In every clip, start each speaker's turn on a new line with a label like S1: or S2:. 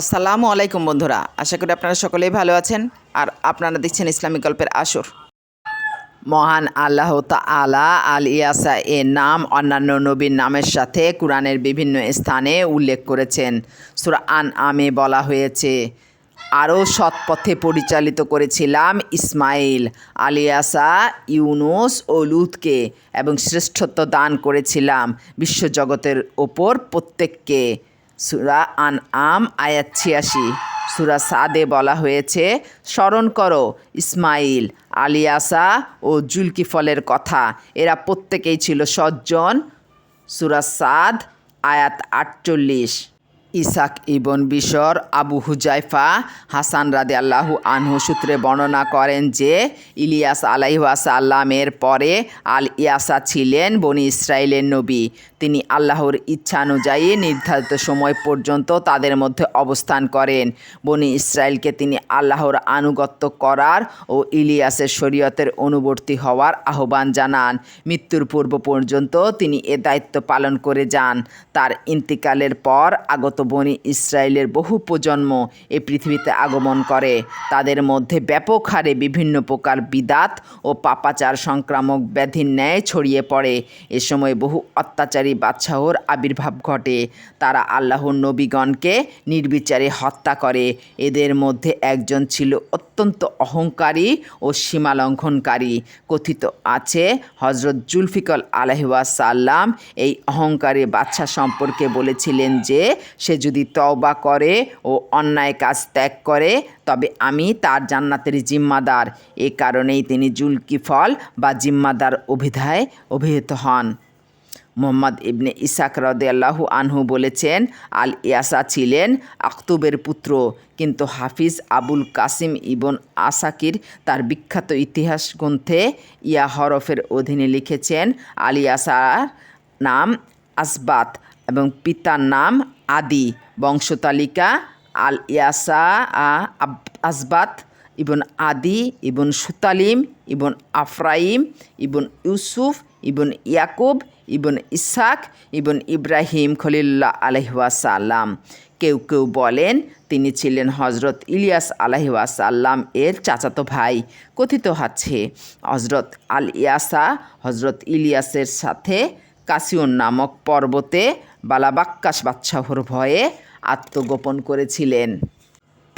S1: আসসালামু আলাইকুম বন্ধুরা, আশা করি আপনারা সকলেই ভালো আছেন আর আপনারা দেখছেন ইসলামিক গল্পের আসর। মহান আল্লাহ তালা আল ইয়াসা এ নাম অন্যান্য নবীর নামের সাথে কোরআনের বিভিন্ন স্থানে উল্লেখ করেছেন। সুরা আন আমে বলা হয়েছে, আরও সৎপথে পরিচালিত করেছিলাম ইসমাইল আলিয়াসা ইউনুস ও লুতকে এবং শ্রেষ্ঠত্ব দান করেছিলাম বিশ্বজগতের ওপর প্রত্যেককে। সুরা আন আম আয়াত ছিয়াশি। সুরা সাদে বলা হয়েছে, স্মরণ করো ইসমাইল, আলিয়াসা ও জুলকিফলের কথা। এরা প্রত্যেকেই ছিল সজ্জন। সুরা সাদ, আয়াত আটচল্লিশ। ইসাক ইবন বিশর, আবু হুজাইফা, হাসান রাদে আল্লাহু আনহু সূত্রে বর্ণনা করেন যে, ইলিয়াস আলাইহাসাল্লামের পরে আল ইয়াসা ছিলেন বনি ইসরায়েলের নবী। তিনি আল্লাহর ইচ্ছানুযায়ী নির্ধারিত সময় পর্যন্ত তাদের মধ্যে অবস্থান করেন। বনি ইসরায়েলকে তিনি আল্লাহর আনুগত্য করার ও ইলিয়াসের শরীয়তের অনুবর্তী হওয়ার আহ্বান জানান। মৃত্যুর পূর্ব পর্যন্ত তিনি এ দায়িত্ব পালন করে যান। তার ইন্তিকালের পর আগত বনি ইসরায়েলের বহু প্রজন্ম এ পৃথিবীতে আগমন করে। তাদের মধ্যে ব্যাপক হারে বিভিন্ন প্রকার বিদাত ও পাপাচার সংক্রামক ব্যাধির ন্যায় ছড়িয়ে পড়ে। এ সময় বহু অত্যাচারী বাদশাহর আবির্ভাব ঘটে। তারা আল্লাহর নবীগণকে নির্বিচারে হত্যা করে। এদের মধ্যে একজন ছিল অত্যন্ত অহংকারী ও সীমালঙ্ঘনকারী। কথিত আছে হজরত জুলফিকল আলহাসাল্লাম এই অহংকারী বাচ্চা সম্পর্কে বলেছিলেন যে, সে যদি তওবা করে ও অন্যায় কাজ ত্যাগ করে, তবে আমি তার জান্নাতের জিম্মাদার। এ কারণেই তিনি জুলকিফল বা জিম্মাদার অভিধায় অভিহিত হন। মোহাম্মদ ইবনে ইসাক রদেয়াল্লাহু আনহু বলেছেন, আল ইয়াসা ছিলেন আখতুবের পুত্র, কিন্তু Hafiz Abul Qasim ibn Asakir তার বিখ্যাত ইতিহাস গ্রন্থে ইয়া হরফের অধীনে লিখেছেন, আল ইয়াসার নাম আসবাত এবং পিতার নাম আদি, বংশতালিকা আল ইয়াসা আসবাত ইবন আদি, ইবন সুতালিম, ইবন আফরাইম, ইবন ইউসুফ ইবন ইয়াকুব, ইবন ইসাক ইবন ইব্রাহিম খলিল্লা আলহাসাল্লাম কেউ কেউ বলেন তিনি ছিলেন হজরত ইলিয়াস আলহাসাল্লাম এর চাচাতো ভাই, কথিত আছে। হজরত আল ইয়াসা হজরত ইলিয়াসের সাথে কাসিউন নামক পর্বতে বালাবাক্কাস বাচ্চাহর ভয়ে আত্মগোপন করেছিলেন।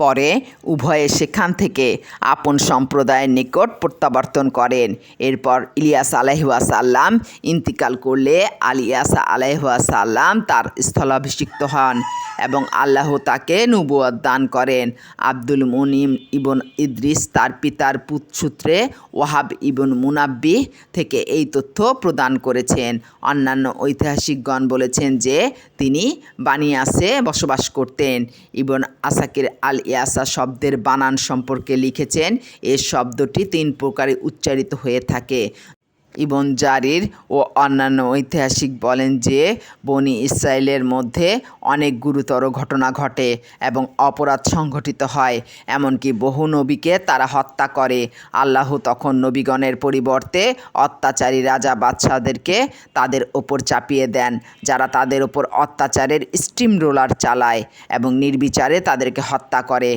S1: পরে উভয়ে সেখান থেকে আপন সম্প্রদায়ের নিকট প্রত্যাবর্তন করেন। এরপর ইলিয়াস আলাইহাসাল্লাম ইন্তিকাল করলে আলিয়াসা আলাইহাসাল্লাম তার স্থলাভিষিক্ত হন এবং আল্লাহ তাকে নবুয়ত দান করেন। আব্দুল মুনিম ইবন ইদ্রিস তার পিতার পুত্রসূত্রে ওয়াহাব ইবন মুনাব্বি থেকে এই তথ্য প্রদান করেছেন। অন্যান্য ঐতিহাসিকগণ বলেছেন যে তিনি বানিয়াসে বসবাস করতেন। ইবন আসাকির আল ইয়াসা শব্দের বানান সম্পর্কে লিখেছেন এ শব্দটি তিন প্রকারে উচ্চারিত হয়ে থাকে। ইবন জারির ও অন্যান্য ঐতিহাসিক বলেন যে, বনি ইসরায়েলের মধ্যে অনেক গুরুতর ঘটনা ঘটে এবং অপরাধ সংঘটিত হয়। এমনকি বহু নবীকে তারা হত্যা করে। আল্লাহ তখন নবীগণের পরিবর্তে অত্যাচারী রাজা বাদশাহদেরকে তাদের ওপর চাপিয়ে দেন, যারা তাদের ওপর অত্যাচারের স্টিম রোলার চালায় এবং নির্বিচারে তাদেরকে হত্যা করে।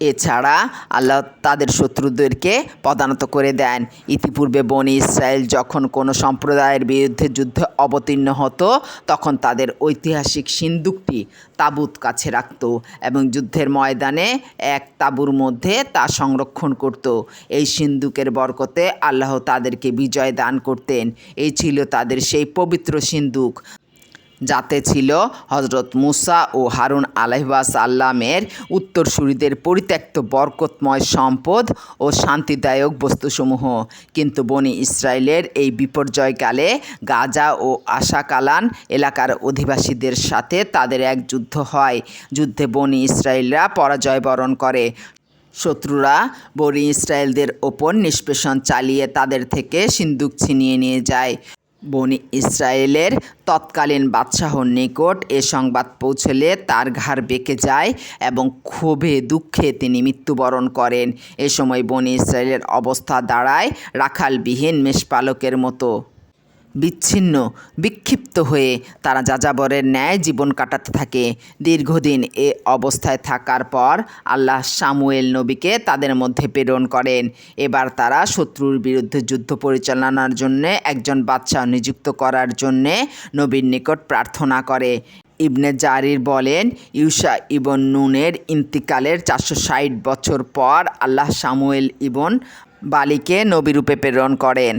S1: এছাড়া আল্লাহ তাদের শত্রুদেরকে পদানত করে দেন। ইতিপূর্বে বনি ইসরায়েল যখন কোনো সম্প্রদায়ের বিরুদ্ধে যুদ্ধে অবতীর্ণ হতো, তখন তাদের ঐতিহাসিক সিন্দুকটি তাবুত কাছে রাখত এবং যুদ্ধের ময়দানে এক তাঁবুর মধ্যে তা সংরক্ষণ করত। এই সিন্দুকের বরকতে আল্লাহ তাদেরকে বিজয় দান করতেন। এই ছিল তাদের সেই পবিত্র সিন্দুক। যাতে ছিল হজরত মুসা ও হারুন আলাইবাস আল্লামের উত্তরসূরিদের পরিত্যক্ত বরকতময় সম্পদ ও শান্তিদায়ক বস্তুসমূহ। কিন্তু বনি ইসরায়েলের এই বিপর্যয়কালে গাজা ও আশাকালান এলাকার অধিবাসীদের সাথে তাদের এক যুদ্ধ হয়। যুদ্ধে বনি ইসরায়েলরা পরাজয় বরণ করে। শত্রুরা বনি ইসরায়েলদের ওপর নিষ্পেষণ চালিয়ে তাদের থেকে সিন্দুক ছিনিয়ে নিয়ে যায়। বনি ইসরায়েলের তৎকালীন বাদশাহর নিকট এ সংবাদ পৌঁছলে তার ঘাড় বেঁকে যায় এবং ক্ষোভে দুঃখে তিনি মৃত্যুবরণ করেন। এ সময় বনি ইসরায়েলের অবস্থা দাঁড়ায় রাখালবিহীন মেষপালকের মতো। বিচ্ছিন্ন, বিক্ষিপ্ত হয়ে তারা যাযাবরের ন্যায় জীবন কাটাতে থাকে। দীর্ঘদিন এ অবস্থায় থাকার পর আল্লাহ সামুয়েল নবীকে তাদের মধ্যে প্রেরণ করেন। এবার তারা শত্রুর বিরুদ্ধে যুদ্ধ পরিচালনার জন্যে, একজন বাদশাহ নিযুক্ত করার জন্যে নবীর নিকট প্রার্থনা করে। ইবনে জারির বলেন ইউসা ইবন নুনের ইন্তিকালের চারশো ষাট বছর পর আল্লাহ সামুয়েল ইবন বালিকে নবীরূপে প্রেরণ করেন।